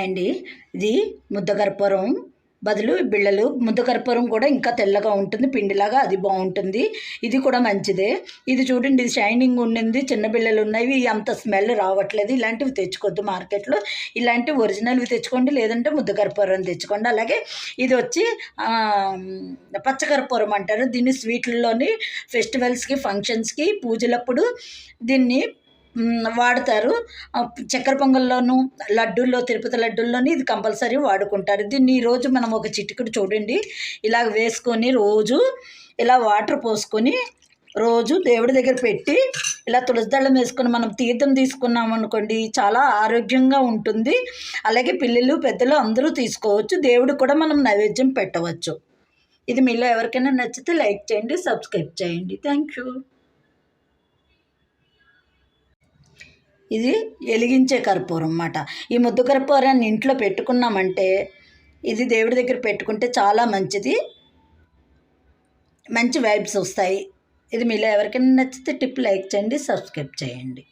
అండి ఇది ముద్దకర్పూరం బదులు బిళ్ళలు ముద్దకర్పూరం కూడా ఇంకా తెల్లగా ఉంటుంది పిండిలాగా అది బాగుంటుంది. ఇది కూడా మంచిదే. ఇది చూడండి ఇది షైనింగ్ ఉండింది చిన్న బిళ్ళలు ఉన్నాయి అంత స్మెల్ రావట్లేదు. ఇలాంటివి తెచ్చుకోవద్దు మార్కెట్లో. ఇలాంటి ఒరిజినల్వి తెచ్చుకోండి లేదంటే ముద్దకర్పూరం తెచ్చుకోండి. అలాగే ఇది వచ్చి పచ్చకర్పూరం అంటారు. దీన్ని స్వీట్లలోని ఫెస్టివల్స్కి ఫంక్షన్స్కి పూజలప్పుడు దీన్ని వాడతారు. చక్కెర పొంగల్లోను లడ్డూల్లో తిరుపతి లడ్డూల్లోని ఇది కంపల్సరీ వాడుకుంటారు. దీన్ని ఈరోజు మనం ఒక చిటికెడు చూడండి. ఇలా వేసుకొని రోజు ఇలా వాటర్ పోసుకొని రోజు దేవుడి దగ్గర పెట్టి ఇలా తులసి వేసుకొని మనం తీర్థం తీసుకున్నాం అనుకోండి చాలా ఆరోగ్యంగా ఉంటుంది. అలాగే పిల్లలు పెద్దలు అందరూ తీసుకోవచ్చు. దేవుడు కూడా మనం నైవేద్యం పెట్టవచ్చు. ఇది మీలో ఎవరికైనా నచ్చితే లైక్ చేయండి సబ్స్క్రైబ్ చేయండి. Thank you. ఇది వెలిగించే కర్పూరం అన్నమాట. ఈ ముద్దు కర్పూరాన్ని ఇంట్లో పెట్టుకున్నామంటే ఇది దేవుడి దగ్గర పెట్టుకుంటే చాలా మంచిది. మంచి వైబ్స్ వస్తాయి. ఇది మీలో ఎవరికైనా నచ్చితే టిప్ లైక్ చేయండి సబ్స్క్రైబ్ చేయండి.